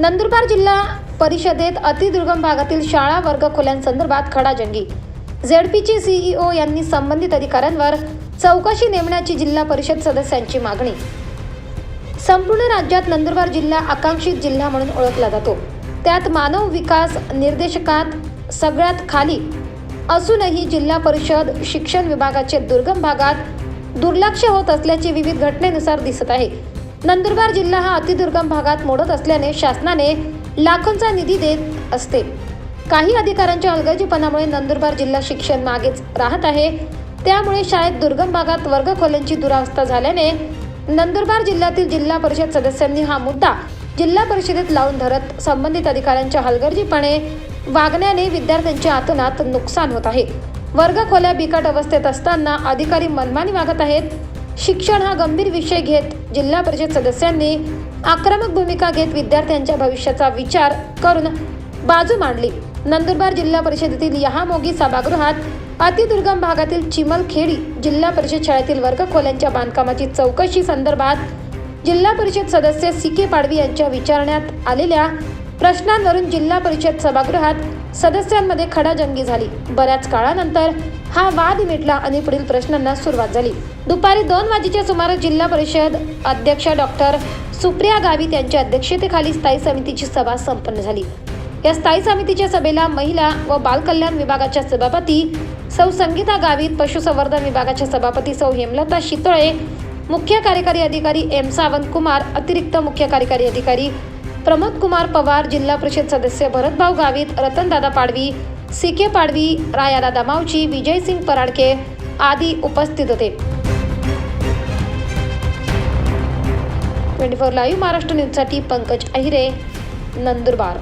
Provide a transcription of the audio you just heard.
नंदुरबार जिल्हा परिषदेत अतिदुर्गम भागातील शाळा वर्ग खोल्यांसंदर्भात खडाजंगी. झेडपीचे सीईओ यांनी संबंधित अधिकाऱ्यांवर चौकशी नेमण्याची जिल्हा परिषद सदस्यांची मागणी. संपूर्ण राज्यात नंदुरबार जिल्हा आकांक्षित जिल्हा म्हणून ओळखला जातो. त्यात मानव विकास निर्देशकात सगळ्यात खाली असूनही जिल्हा परिषद शिक्षण विभागाचे दुर्गम भागात दुर्लक्ष होत असल्याचे विविध घटनेनुसार दिसत आहे. नंदुरबार जिल्हा हा अतिदुर्गम भागात मोडत असल्याने शासनाने लाखोंचा निधी देत असते. काही अधिकाऱ्यांच्या हलगर्जीपणामुळे नंदुरबार जिल्हा शिक्षण मागेच राहत आहे. त्यामुळे शाळेत दुर्गम भागात वर्गखोल्यांची दुरावस्था झाल्याने नंदुरबार जिल्ह्यातील जिल्हा परिषद सदस्यांनी हा मुद्दा जिल्हा परिषदेत लावून धरत संबंधित अधिकाऱ्यांच्या हलगर्जीपणे वागण्याने विद्यार्थ्यांच्या आतोनात नुकसान होत आहे. वर्गखोल्या बिकट अवस्थेत असताना अधिकारी मनमानी वागत आहेत. शिक्षण हा गंभीर विषय घेत जिल्हा परिषद सदस्यांनी आक्रमक भूमिका घेत विद्यार्थ्यांच्या भविष्याचा विचार करून बाजू मांडली. नंदुरबार जिल्हा परिषदेतील यहामोगी सभागृहात अतिदुर्गम भागातील चिमलखेडी जिल्हा परिषद शाळेतील वर्गखोल्यांच्या बांधकामाची चौकशी संदर्भात जिल्हा परिषद सदस्य सी के पाडवी यांच्या विचारण्यात आलेल्या प्रश्नांवरून जिल्हा परिषद सभागृहात सदस्यांमध्ये खडाजंगी झाली. बऱ्याच काळानंतर हा वाद मिटला आणि पुढील प्रश्नांना सुरुवात झाली. दुपारी दोन वाजेच्या सुमारास जिल्हा परिषद अध्यक्ष डॉक्टर सुप्रिया गावित यांच्या अध्यक्षतेखाली स्थायी समितीची सभा संपन्न झाली. या स्थायी समितीच्या सभेला महिला व बालकल्याण विभागाच्या सभापती सौ संगीता गावित पशुसंवर्धन विभागाच्या सभापती सौ हेमलता शितोळे मुख्य कार्यकारी अधिकारी एम सावंत कुमार अतिरिक्त मुख्य कार्यकारी अधिकारी प्रमोद कुमार पवार जिल्हा परिषद सदस्य भरतभाऊ गावित रतनदादा पाडवी सी के पाडवी रायादादा मावची विजयसिंग पराडके आदी उपस्थित होते. ट्वेंटी फोर लाईव्ह महाराष्ट्र न्यूजसाठी पंकज अहिरे नंदुरबार.